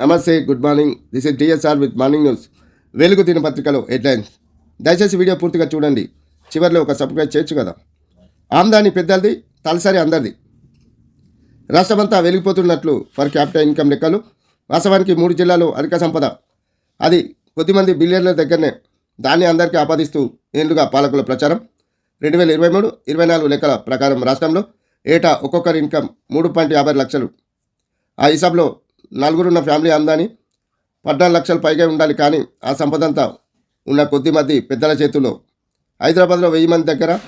Namaste good morning. This is TSR with morning news Velugu దినపత్రికలో headlines. దయచేసి video పూర్తిగా చూడండి. చివరిలో ఒక సబ్స్క్రైబ్ చేయొచ్చు కదా? ఆమ్దాని పెద్దది తలసరి అందరిది. రాష్ట్రమంతా వెలిగిపోతున్నట్లు ఫర్ క్యాపిటల్ ఇన్కమ్ లెక్కలు. వాస్తవానికి మూడు జిల్లాలు అధిక సంపద. అది కొద్దిమంది బిలియన్ల దగ్గరనే దాన్ని అందరికీ ఆపాదిస్తూ ఏళ్ళుగా పాలకుల ప్రచారం. రెండు వేల ఇరవై మూడు ఇరవై నాలుగు లెక్కల ప్రకారం రాష్ట్రంలో ఏటా ఒక్కొక్కరి ఇన్కమ్ మూడు పాయింట్ యాభై లక్షలు. ఆ హిసాబ్లో నలుగురున్న ఫ్యామిలీ ఆమ్దాని పద్నాలుగు లక్షలు పైగా ఉండాలి కానీ ఆ సంపదంతా ఉన్న కొద్ది మంది పెద్దల చేతుల్లో. హైదరాబాద్లో వెయ్యి మంది దగ్గర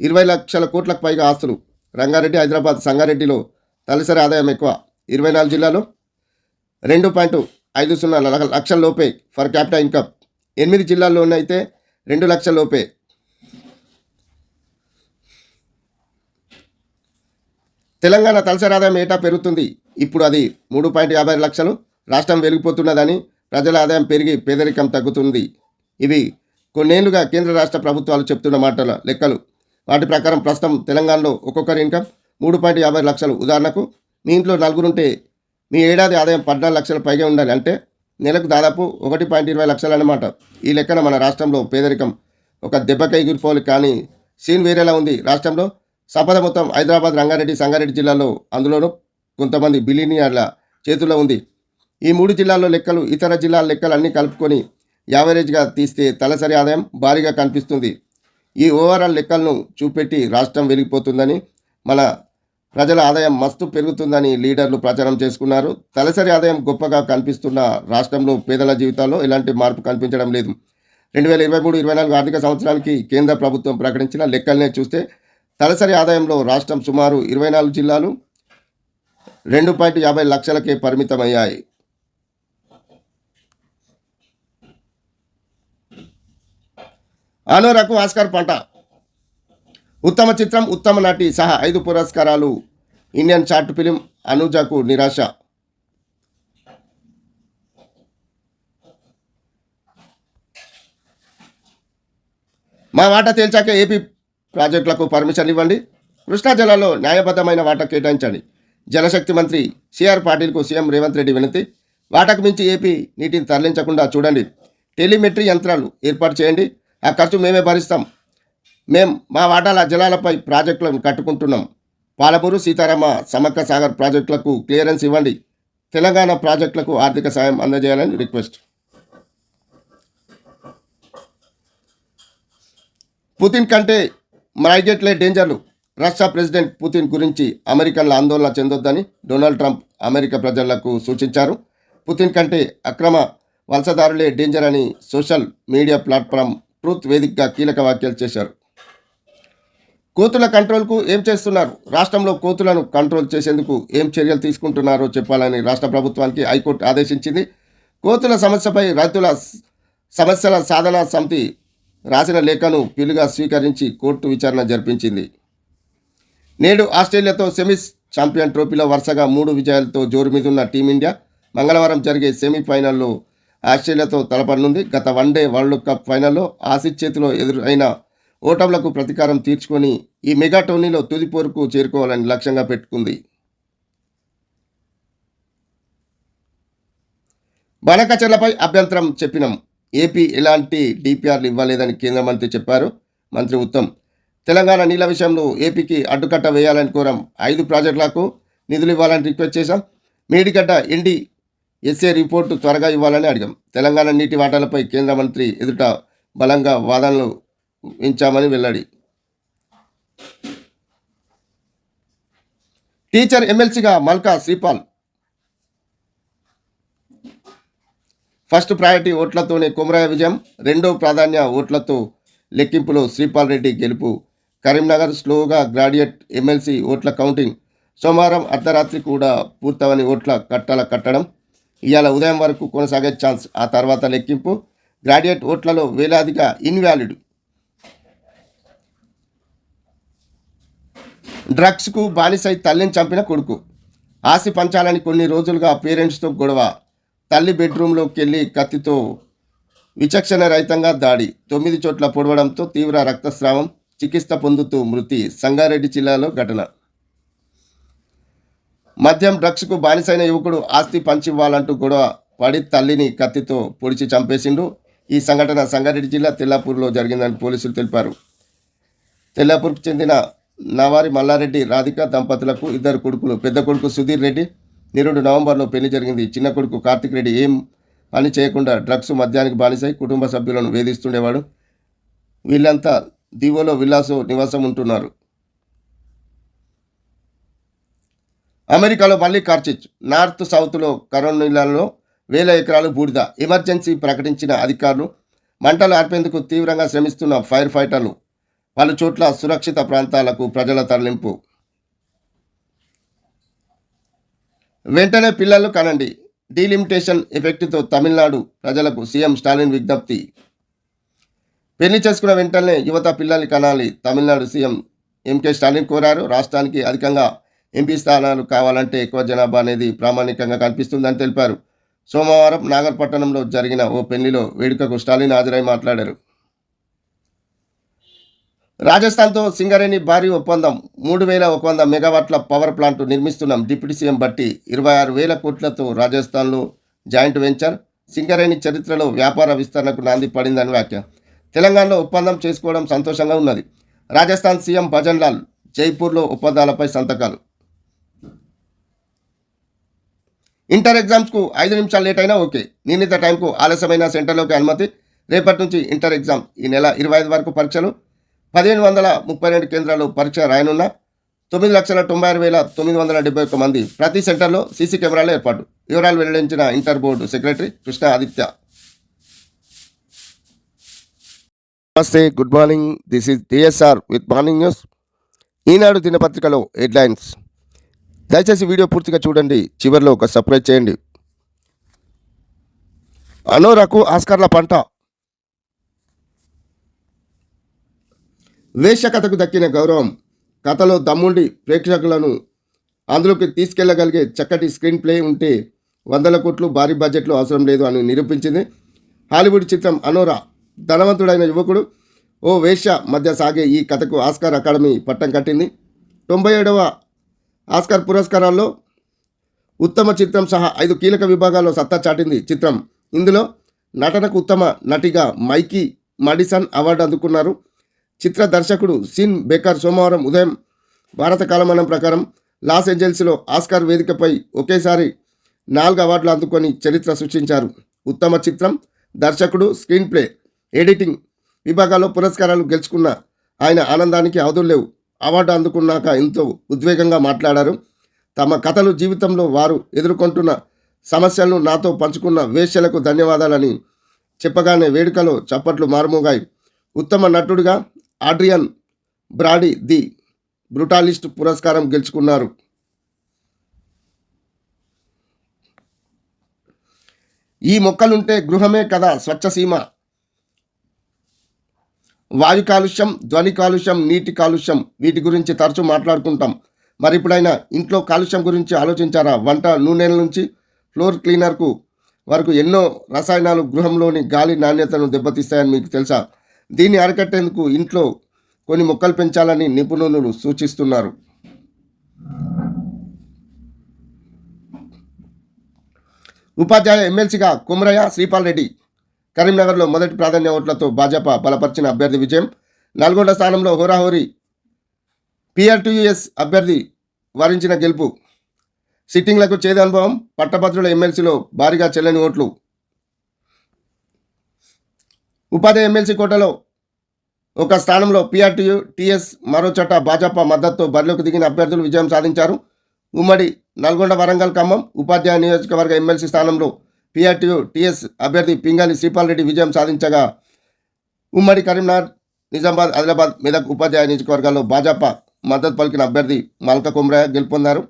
ఇరవై లక్షల కోట్లకు పైగా ఆస్తులు. రంగారెడ్డి హైదరాబాద్ సంగారెడ్డిలో తలసరి ఆదాయం ఎక్కువ. ఇరవై నాలుగు జిల్లాలో రెండు పాయింట్ ఐదు సున్నా లక్షల లోపే ఫర్ క్యాపిటల్ ఇన్కమ్. ఎనిమిది జిల్లాల్లోనైతే రెండు లక్షల లోపే. తెలంగాణ తలసరి ఆదాయం ఏటా పెరుగుతుంది? ఇప్పుడు అది మూడు పాయింట్ యాభై లక్షలు. రాష్ట్రం వెలిగిపోతున్నదని ప్రజల ఆదాయం పెరిగి పేదరికం తగ్గుతుంది. ఇవి కొన్నేళ్ళుగా కేంద్ర రాష్ట్ర ప్రభుత్వాలు చెప్తున్న మాటల లెక్కలు. వాటి ప్రకారం ప్రస్తుతం తెలంగాణలో ఒక్కొక్కరి ఇన్కమ్ మూడు పాయింట్ యాభై లక్షలు. ఉదాహరణకు మీ ఇంట్లో నలుగురుంటే మీ ఏడాది ఆదాయం పద్నాలుగు లక్షల పైగా ఉండాలి అంటే నెలకు దాదాపు ఒకటి పాయింట్ ఇరవై లక్షలు అన్నమాట. ఈ లెక్కన మన రాష్ట్రంలో పేదరికం ఒక దెబ్బకై ఎగిరిపోవాలి కానీ సీన్ వేరేలా ఉంది. రాష్ట్రంలో సంపద మొత్తం హైదరాబాద్ రంగారెడ్డి సంగారెడ్డి జిల్లాలో అందులోనూ కొంతమంది బిలినియర్ల చేతుల్లో ఉంది. ఈ మూడు జిల్లాల్లో లెక్కలు ఇతర జిల్లాల లెక్కలు అన్నీ కలుపుకొని యావరేజ్గా తీస్తే తలసరి ఆదాయం భారీగా కనిపిస్తుంది. ఈ ఓవరాల్ లెక్కలను చూపెట్టి రాష్ట్రం వెలిగిపోతుందని మన ప్రజల ఆదాయం మస్తు పెరుగుతుందని లీడర్లు ప్రచారం చేసుకున్నారు. తలసరి ఆదాయం గొప్పగా కనిపిస్తున్న రాష్ట్రంలో పేదల జీవితాల్లో ఎలాంటి మార్పు కనిపించడం లేదు. రెండు వేల ఇరవై మూడు ఇరవై నాలుగు ఆర్థిక సంవత్సరానికి కేంద్ర ప్రభుత్వం ప్రకటించిన లెక్కలనే చూస్తే తలసరి ఆదాయంలో రాష్ట్రం సుమారు ఇరవై నాలుగు జిల్లాలు రెండు పాయింట్ యాభై లక్షలకే పరిమితమయ్యాయి. ఆనోరకు ఆస్కార్ పంట. ఉత్తమ చిత్రం ఉత్తమ నటి సహా ఐదు పురస్కారాలు. ఇండియన్ షార్ట్ ఫిలిం అనుజకు నిరాశ. మా వాటా తేల్చాక ఏపీ ప్రాజెక్టులకు పర్మిషన్ ఇవ్వండి. కృష్ణా జిల్లాలో న్యాయబద్ధమైన వాటా కేటాయించండి. జలశక్తి మంత్రి సిఆర్ పాటిల్కు సీఎం రేవంత్ రెడ్డి వినతి. వాటాకు మించి ఏపీ నీటిని తరలించకుండా చూడండి. టెలిమెట్రీ యంత్రాలు ఏర్పాటు చేయండి. ఆ ఖర్చు మేమే భరిస్తాం. మేం మా వాటాల జలాలపై ప్రాజెక్టులను కట్టుకుంటున్నాం. పాలమూరు సీతారామ సమక్క సాగర్ ప్రాజెక్టులకు క్లియరెన్స్ ఇవ్వండి. తెలంగాణ ప్రాజెక్టులకు ఆర్థిక సాయం అందజేయాలని రిక్వెస్ట్. పుతిన్ కంటే మైగెట్లే డేంజర్లు. రష్యా ప్రెసిడెంట్ పుతిన్ గురించి అమెరికన్ల ఆందోళన చెందొద్దని డొనాల్డ్ ట్రంప్ అమెరికా ప్రజలకు సూచించారు. పుతిన్ కంటే అక్రమ వలసదారులే డేంజర్ అని సోషల్ మీడియా ప్లాట్ఫామ్ ట్రూత్ వేదికగా కీలక వ్యాఖ్యలు చేశారు. కోతుల కంట్రోల్కు ఏం చేస్తున్నారు? రాష్ట్రంలో కోతులను కంట్రోల్ చేసేందుకు ఏం చర్యలు తీసుకుంటున్నారో చెప్పాలని రాష్ట్ర ప్రభుత్వానికి హైకోర్టు ఆదేశించింది. కోతుల సమస్యపై రైతుల సమస్యల సాధన సమితి రాసిన లేఖను పిలుగా స్వీకరించి కోర్టు విచారణ జరిపించింది. నేడు ఆస్ట్రేలియాతో సెమీస్ ఛాంపియన్ ట్రోఫీలో వరుసగా మూడు విజయాలతో జోరు మీదున్న టీమిండియా మంగళవారం జరిగే సెమీఫైనల్లో ఆస్ట్రేలియాతో తలపడనుంది. గత వన్డే వరల్డ్ కప్ ఫైనల్లో ఆసిడ్ చేతిలో ఎదురైన ఓటములకు ప్రతీకారం తీర్చుకొని ఈ మెగా టోర్నీలో తుది పోరుకు చేరుకోవాలని లక్ష్యంగా పెట్టుకుంది. బనకచర్లపై అభ్యంతరం చెప్పినాం. ఏపీ ఎలాంటి డిపిఆర్లు ఇవ్వలేదని కేంద్ర మంత్రి చెప్పారు. మంత్రి ఉత్తమ్ తెలంగాణ నీళ్ళ విషయంలో ఏపీకి అడ్డుకట్ట వేయాలని కోరాం. ఐదు ప్రాజెక్టులకు నిధులు ఇవ్వాలని రిక్వెస్ట్ చేశాం. మేడిగడ్డ ఎండి ఎస్ఏ రిపోర్టు త్వరగా ఇవ్వాలని అడిగాం. తెలంగాణ నీటి వాటాలపై కేంద్ర మంత్రి ఎదుట బలంగా వాదనలు ఉంచామని వెల్లడి. టీచర్ ఎమ్మెల్సీగా మల్కా శ్రీపాల్. ఫస్ట్ ప్రయారిటీ ఓట్లతోనే కుమరాయ విజయం. రెండో ప్రాధాన్య ఓట్లతో లెక్కింపులో శ్రీపాల్ రెడ్డి గెలుపు కరీంనగర్ స్లోగా గ్రాడ్యుయేట్ ఎమ్మెల్సీ ఓట్ల కౌంటింగ్. సోమవారం అర్ధరాత్రి కూడా పూర్తవని ఓట్ల కట్టల కట్టడం. ఇవాళ ఉదయం వరకు కొనసాగే ఛాన్స్ ఆ తర్వాత లెక్కింపు. గ్రాడ్యుయేట్ ఓట్లలో వేలాదిగా ఇన్వాలిడ్. డ్రగ్స్కు బానిసై తల్లిని చంపిన కొడుకు. ఆసి పంచాలని కొన్ని రోజులుగా పేరెంట్స్తో గొడవ. తల్లి బెడ్రూమ్లోకి వెళ్ళి కత్తితో విచక్షణ రహితంగా దాడి. తొమ్మిది చోట్ల పొడవడంతో తీవ్ర రక్తస్రావం. చికిత్స పొందుతూ మృతి సంగారెడ్డి జిల్లాలో ఘటన. మద్యం డ్రగ్స్కు బానిసైన యువకుడు ఆస్తి పంచివ్వాలంటూ గొడవ పడి తల్లిని కత్తితో పొడిచి చంపేసిండు. ఈ సంఘటన సంగారెడ్డి జిల్లా తెల్లాపూర్లో జరిగిందని పోలీసులు తెలిపారు. తెల్లాపూర్కు చెందిన నవారి మల్లారెడ్డి రాధిక దంపతులకు ఇద్దరు కొడుకులు పెద్ద కొడుకు సుధీర్ రెడ్డి నిరుడు నవంబర్లో పెళ్ళి జరిగింది. చిన్న కొడుకు కార్తిక్ రెడ్డి ఏం పని చేయకుండా డ్రగ్స్ మద్యానికి బానిసై కుటుంబ సభ్యులను వేధిస్తుండేవాడు. వీళ్ళంతా దీవోలో విలాసం నివాసం ఉంటున్నారు. అమెరికాలో మళ్ళీ కార్చిచ్ నార్త్ సౌత్లో కరోనాలో వేల ఎకరాలు బూడిద ఎమర్జెన్సీ ప్రకటించిన అధికారులు మంటలు ఆర్పేందుకు తీవ్రంగా శ్రమిస్తున్న ఫైర్ ఫైటర్లు పలు చోట్ల సురక్షిత ప్రాంతాలకు ప్రజల తరలింపు. వెంటనే పిల్లలు కనండి. డీలిమిటేషన్ ఎఫెక్ట్తో తమిళనాడు ప్రజలకు సీఎం స్టాలిన్ విజ్ఞప్తి. పెళ్ళి చేసుకున్న వెంటనే యువత పిల్లల్ని కనాలి తమిళనాడు సీఎం ఎంకే స్టాలిన్ కోరారు. రాష్ట్రానికి అధికంగా ఎంపీ స్థానాలు కావాలంటే ఎక్కువ జనాభా అనేది ప్రామాణికంగా కనిపిస్తుందని తెలిపారు. సోమవారం నాగర్పట్టణంలో జరిగిన ఓ పెళ్ళిలో వేడుకకు స్టాలిన్ హాజరై మాట్లాడారు. రాజస్థాన్తో సింగరేణి భారీ ఒప్పందం మూడు వేల ఒక వంద మెగావాట్ల పవర్ ప్లాంట్ నిర్మిస్తున్నాం. డిప్యూటీ సీఎం బట్టి ఇరవై ఆరు వేల కోట్లతో రాజస్థాన్లో జాయింట్ వెంచర్. సింగరేణి చరిత్రలో వ్యాపార విస్తరణకు నాంది పడిందని వ్యాఖ్య తెలంగాణలో ఒప్పందం చేసుకోవడం సంతోషంగా ఉన్నది. రాజస్థాన్ సీఎం భజన్ లాల్ జైపూర్లో ఒప్పందాలపై సంతకాలు. ఇంటర్ ఎగ్జామ్స్కు ఐదు నిమిషాలు లేట్ అయినా ఓకే. నిర్ణీత టైంకు ఆలస్యమైన సెంటర్లోకి అనుమతి. రేపటి నుంచి ఇంటర్ ఎగ్జామ్ ఈ నెల ఇరవై ఐదు వరకు పరీక్షలు. పదిహేను వందల ముప్పై రెండు కేంద్రాలు పరీక్ష రాయనున్న తొమ్మిది లక్షల తొంభై ఆరు వేల తొమ్మిది వందల డెబ్బై ఒక్క మంది ప్రతి సెంటర్లో సీసీ కెమెరాలు ఏర్పాటు. వివరాలు వెల్లడించిన inter board secretary Krishna Aditya namaste good morning this is DSR with morning news Eenadu దినపత్రికలో హెడ్లైన్స్. దయచేసి వీడియో పూర్తిగా చూడండి చివరిలో ఒక సబ్స్క్రైబ్ చేయండి. అనోరాకు ఆస్కార్ల పంట. వేష కథకు దక్కిన గౌరవం కథలో దమ్ముండి ప్రేక్షకులను అందులోకి తీసుకెళ్ళగలిగే చక్కటి స్క్రీన్ ప్లే ఉంటే వందల కోట్లు భారీ బడ్జెట్లు అవసరం లేదు అని నిరూపించింది హాలీవుడ్ చిత్రం అనోరా. ధనవంతుడైన యువకుడు ఓ వేశ్య మధ్య సాగే ఈ కథకు ఆస్కార్ అకాడమీ పట్టం కట్టింది. తొంభై ఏడవ ఆస్కార్ పురస్కారాల్లో ఉత్తమ చిత్రం సహా ఐదు కీలక విభాగాల్లో సత్తా చాటింది చిత్రం. ఇందులో నటనకు ఉత్తమ నటిగా మైకీ మడిసన్ అవార్డు అందుకున్నారు. చిత్ర దర్శకుడు సిన్ బేకర్ సోమవారం ఉదయం భారత కాలమానం ప్రకారం లాస్ ఏంజల్స్లో ఆస్కార్ వేదికపై ఒకేసారి నాలుగు అవార్డులు అందుకొని చరిత్ర సృష్టించారు. ఉత్తమ చిత్రం దర్శకుడు స్క్రీన్ ప్లే ఎడిటింగ్ విభాగాల్లో పురస్కారాలు గెలుచుకున్న ఆయన ఆనందానికి అవధులు లేవు. అవార్డు అందుకున్నాక ఎంతో ఉద్వేగంగా మాట్లాడారు. తమ కథలు జీవితంలో వారు ఎదుర్కొంటున్న సమస్యలను నాతో పంచుకున్న వేశ్యలకు ధన్యవాదాలని చెప్పగానే వేడుకలో చప్పట్లు మారుమోగాయి. ఉత్తమ నటుడిగా ఆడ్రియన్ బ్రాడీ ది బ్రుటాలిస్ట్ పురస్కారం గెలుచుకున్నారు. ఈ మొక్కలుంటే గృహమే కదా స్వచ్ఛసీమ వాయు కాలుష్యం ధ్వని కాలుష్యం నీటి కాలుష్యం వీటి గురించి తరచూ మాట్లాడుకుంటాం. మరి ఇప్పుడైనా ఇంట్లో కాలుష్యం గురించి ఆలోచించారా? వంట నూనెల నుంచి ఫ్లోర్ క్లీనర్కు వరకు ఎన్నో రసాయనాలు గృహంలోని గాలి నాణ్యతను దెబ్బతీస్తాయని మీకు తెలుసా? దీన్ని అరికట్టేందుకు ఇంట్లో కొన్ని మొక్కలు పెంచాలని నిపుణులు సూచిస్తున్నారు. ఉపాధ్యాయ ఎమ్మెల్సీగా కుమరయ్య శ్రీపాల్ రెడ్డి కరీంనగర్లో మొదటి ప్రాధాన్య ఓట్లతో భాజపా బలపరిచిన అభ్యర్థి విజయం. నల్గొండ స్థానంలో హోరాహోరీ పిఆర్టీయుఎస్ అభ్యర్థి వరించిన గెలుపు. సిట్టింగ్లకు చేదు అనుభవం పట్టభద్రుల ఎమ్మెల్సీలో భారీగా చెల్లని ఓట్లు. ఉపాధి ఎమ్మెల్సీ కోటలో ఒక స్థానంలో పిఆర్టీయు టీఎస్ మరో చట్ట భాజపా మద్దతుతో బరిలోకి దిగిన అభ్యర్థులు విజయం సాధించారు. ఉమ్మడి నల్గొండ వరంగల్ ఖమ్మం ఉపాధ్యాయ నియోజకవర్గ ఎమ్మెల్సీ స్థానంలో పిఆర్టీయు టీఎస్ అభ్యర్థి పింగాలి శ్రీపాల్రెడ్డి విజయం సాధించగా ఉమ్మడి కరీంనగర్ నిజామాబాద్ ఆదిలాబాద్ మెదక్ ఉపాధ్యాయ నియోజకవర్గాల్లో భాజపా మద్దతు పలికిన అభ్యర్థి మల్క కుమ్రయ్య గెలుపొందారు.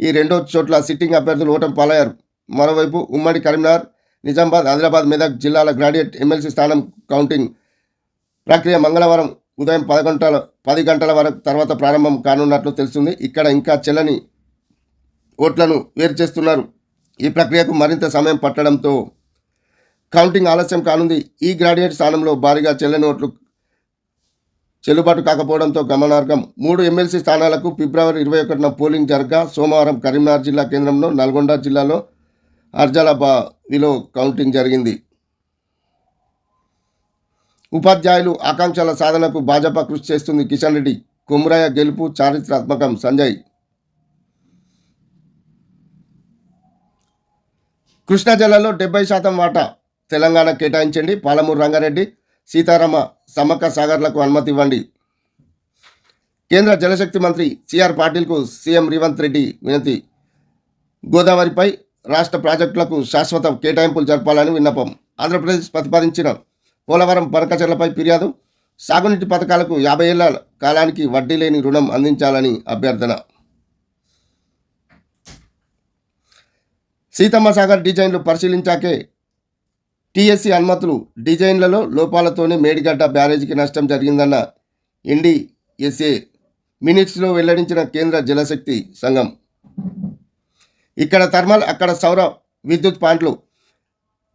ఈ రెండో చోట్ల సిట్టింగ్ అభ్యర్థులు ఓటమి పాలయ్యారు. మరోవైపు ఉమ్మడి కరీంనగర్ నిజామాబాద్ ఆదిలాబాద్ మెదక్ జిల్లాల గ్రాడ్యుయేట్ ఎమ్మెల్సీ స్థానం కౌంటింగ్ ప్రక్రియ మంగళవారం ఉదయం పది గంటల పది గంటల వరకు తర్వాత ప్రారంభం కానున్నట్లు తెలుస్తుంది. ఇక్కడ ఇంకా చెల్లని ఓట్లను వేరు చేస్తున్నారు. ఈ ప్రక్రియకు మరింత సమయం పట్టడంతో కౌంటింగ్ ఆలస్యం కానుంది. ఈ గ్రాడ్యుయేట్ స్థానంలో భారీగా చెల్లని ఓట్లు చెల్లుబాటు కాకపోవడంతో గమనార్హం. మూడు ఎమ్మెల్సీ స్థానాలకు ఫిబ్రవరి ఇరవై ఒకటిన పోలింగ్ జరగా సోమవారం కరీంనగర్ జిల్లా కేంద్రంలో నల్గొండ జిల్లాలో అర్జలబాదిలో కౌంటింగ్ జరిగింది. ఉపాధ్యాయులు ఆకాంక్షల సాధనకు భాజపా కృషి చేస్తుంది కిషన్ రెడ్డి. కుమ్రయ్య గెలుపు చారిత్రాత్మకం. సంజయ్ కృష్ణా జిల్లాలో డెబ్బై శాతం వాటా తెలంగాణ కేటాయించండి. పాలమూరు రంగారెడ్డి సీతారామ సమ్మక్క సాగర్లకు అనుమతి ఇవ్వండి. కేంద్ర జలశక్తి మంత్రి సిఆర్ పాటిల్కు సీఎం రేవంత్ రెడ్డి వినతి. గోదావరిపై రాష్ట్ర ప్రాజెక్టులకు శాశ్వత కేటాయింపులు జరపాలని విన్నపం. ఆంధ్రప్రదేశ్ ప్రతిపాదించిన పోలవరం పనకచర్లపై ఫిర్యాదు. సాగునీటి పథకాలకు యాభై ఏళ్ళ కాలానికి వడ్డీ లేని రుణం అందించాలని అభ్యర్థన. సీతమ్మ సాగర్ డిజైన్లు పరిశీలించాకే టీఎస్సీ అనుమతులు డిజైన్లలో లోపాలతోనే మేడిగడ్డ బ్యారేజీకి నష్టం జరిగిందన్న ఎన్డీఎస్ఏ మినిట్స్లో వెల్లడించిన కేంద్ర జలశక్తి సంఘం. ఇక్కడ థర్మల్ అక్కడ సౌర విద్యుత్ ప్లాంట్లు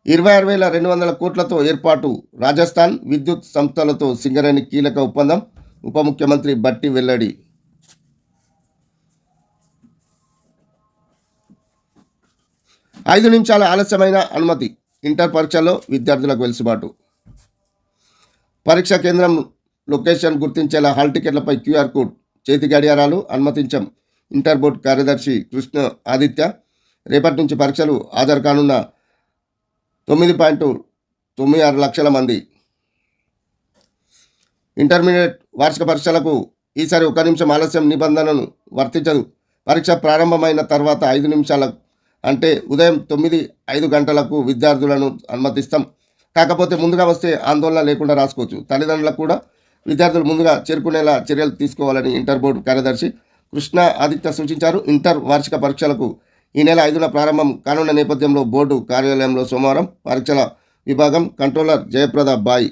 ఇరవై ఆరు వేల రెండు వందల కోట్లతో ఏర్పాటు. రాజస్థాన్ విద్యుత్ సంస్థలతో సింగరేణి కీలక ఒప్పందం ఉప ముఖ్యమంత్రి బట్టి వెల్లడి. ఐదు నిమిషాల ఆలస్యమైన అనుమతి. ఇంటర్ పరీక్షల్లో విద్యార్థులకు వెలుసుబాటు. పరీక్షా కేంద్రం లొకేషన్ గుర్తించేలా హాల్ టికెట్లపై క్యూఆర్ కోడ్ చేతి గడియారాలు అనుమతించం. ఇంటర్ బోర్డు కార్యదర్శి కృష్ణ ఆదిత్య రేపటి నుంచి పరీక్షలు హాజరు కానున్న తొమ్మిది పాయింట్ తొమ్మిది ఆరు లక్షల మంది. ఇంటర్మీడియట్ వార్షిక పరీక్షలకు ఈసారి ఒక నిమిషం ఆలస్యం నిబంధనను వర్తించదు. పరీక్ష ప్రారంభమైన తర్వాత ఐదు నిమిషాల అంటే ఉదయం తొమ్మిది ఐదు గంటలకు విద్యార్థులను అనుమతిస్తాం. కాకపోతే ముందుగా వస్తే ఆందోళన లేకుండా రాసుకోవచ్చు. తల్లిదండ్రులకు కూడా విద్యార్థులు ముందుగా చేరుకునేలా చర్యలు తీసుకోవాలని ఇంటర్ బోర్డు కార్యదర్శి కృష్ణ ఆదిత్య సూచించారు. ఇంటర్ వార్షిక పరీక్షలకు ఈ నెల ఐదున ప్రారంభం కానున్న నేపథ్యంలో బోర్డు కార్యాలయంలో సోమవారం పరీక్షల విభాగం కంట్రోలర్ జయప్రద బాయ్.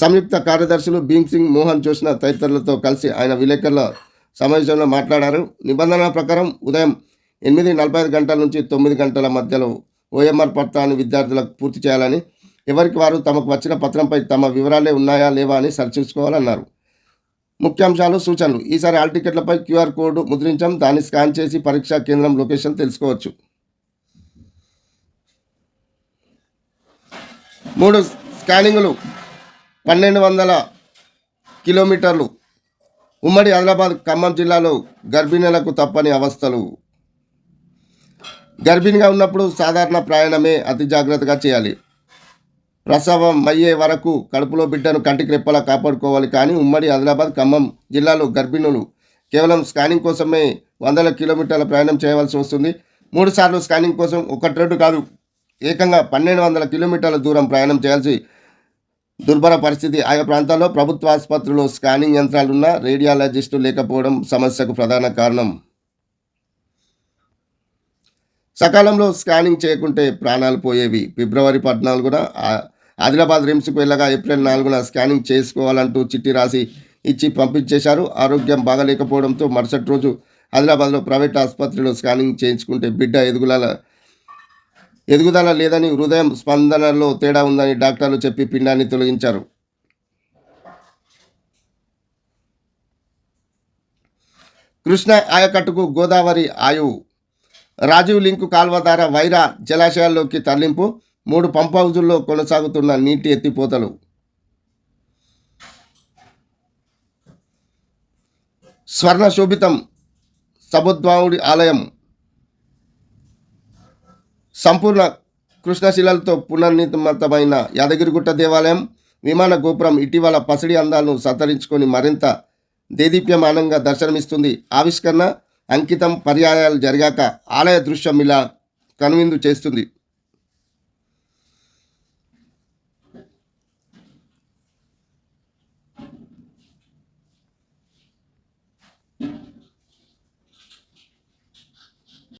సంయుక్త కార్యదర్శులు భీమ్ సింగ్ మోహన్ జోష్న తదితరులతో కలిసి ఆయన విలేకరుల సమావేశంలో మాట్లాడారు. నిబంధనల ప్రకారం ఉదయం ఎనిమిది నలభై ఐదు గంటల నుంచి తొమ్మిది గంటల మధ్యలో ఓఎంఆర్ పత్రాన్ని విద్యార్థులకు పూర్తి చేయాలని ఎవరికి వారు తమకు వచ్చిన పత్రంపై తమ వివరాలే ఉన్నాయా లేవా అని సరిచూసుకోవాలన్నారు ముఖ్యాంశాలు సూచనలు. ఈసారి హాల్ టికెట్లపై క్యూఆర్ కోడ్ ముద్రించడం దాన్ని స్కాన్ చేసి పరీక్షా కేంద్రం లొకేషన్ తెలుసుకోవచ్చు. మూడు స్కానింగ్లు పన్నెండు వందల కిలోమీటర్లు. ఉమ్మడి ఆదిలాబాద్ ఖమ్మం జిల్లాలో గర్భిణీలకు తప్పని అవస్థలు. గర్భిణిగా ఉన్నప్పుడు సాధారణ ప్రయాణమే అతి జాగ్రత్తగా చేయాలి. ప్రసవం అయ్యే వరకు కడుపులో బిడ్డను కంటికి రెప్పలా కాపాడుకోవాలి. కానీ ఉమ్మడి ఆదిలాబాద్ ఖమ్మం జిల్లాలో గర్భిణులు కేవలం స్కానింగ్ కోసమే వందల కిలోమీటర్ల ప్రయాణం చేయవలసి వస్తుంది. మూడు సార్లు స్కానింగ్ కోసం ఒకటి రెండు కాదు ఏకంగా పన్నెండు వందల కిలోమీటర్ల దూరం ప్రయాణం చేయాల్సి దుర్భర పరిస్థితి. ఆయా ప్రాంతాల్లో ప్రభుత్వ ఆసుపత్రుల్లో స్కానింగ్ యంత్రాలున్నా రేడియాలజిస్టు లేకపోవడం సమస్యకు ప్రధాన కారణం. సకాలంలో స్కానింగ్ చేయకుంటే ప్రాణాలు పోయేవి. ఫిబ్రవరి పద్నాలుగున ఆదిలాబాద్ రిమ్స్కు వెళ్ళగా ఏప్రిల్ నాలుగున స్కానింగ్ చేసుకోవాలంటూ చిట్టి రాసి ఇచ్చి పంపించేశారు. ఆరోగ్యం బాగలేకపోవడంతో మరుసటి రోజు ఆదిలాబాద్లో ప్రైవేట్ ఆసుపత్రిలో స్కానింగ్ చేయించుకుంటే బిడ్డ ఎదుగుదల ఎదుగుదల లేదని హృదయం స్పందనలో తేడా ఉందని డాక్టర్లు చెప్పి పిండాన్ని తొలగించారు. కృష్ణ ఆయకట్టుకు గోదావరి ఆయువు రాజీవ్ లింకు కాల్వ ద్వారా వైరా జలాశయాల్లోకి తరలింపు మూడు పంప్ హౌజుల్లో కొనసాగుతున్న నీటి ఎత్తిపోతలు. స్వర్ణ శోభితం సబుద్వాముడి ఆలయం. సంపూర్ణ కృష్ణశిలలతో పునర్నిర్మితమైన యాదగిరిగుట్ట దేవాలయం విమాన గోపురం ఇటీవల పసిడి అందాలను సంతరించుకొని మరింత దేదీప్యమానంగా దర్శనమిస్తుంది. ఆవిష్కరణ అంకితం పర్యాయాలు జరిగాక ఆలయ దృశ్యం ఇలా కనువిందు చేస్తుంది.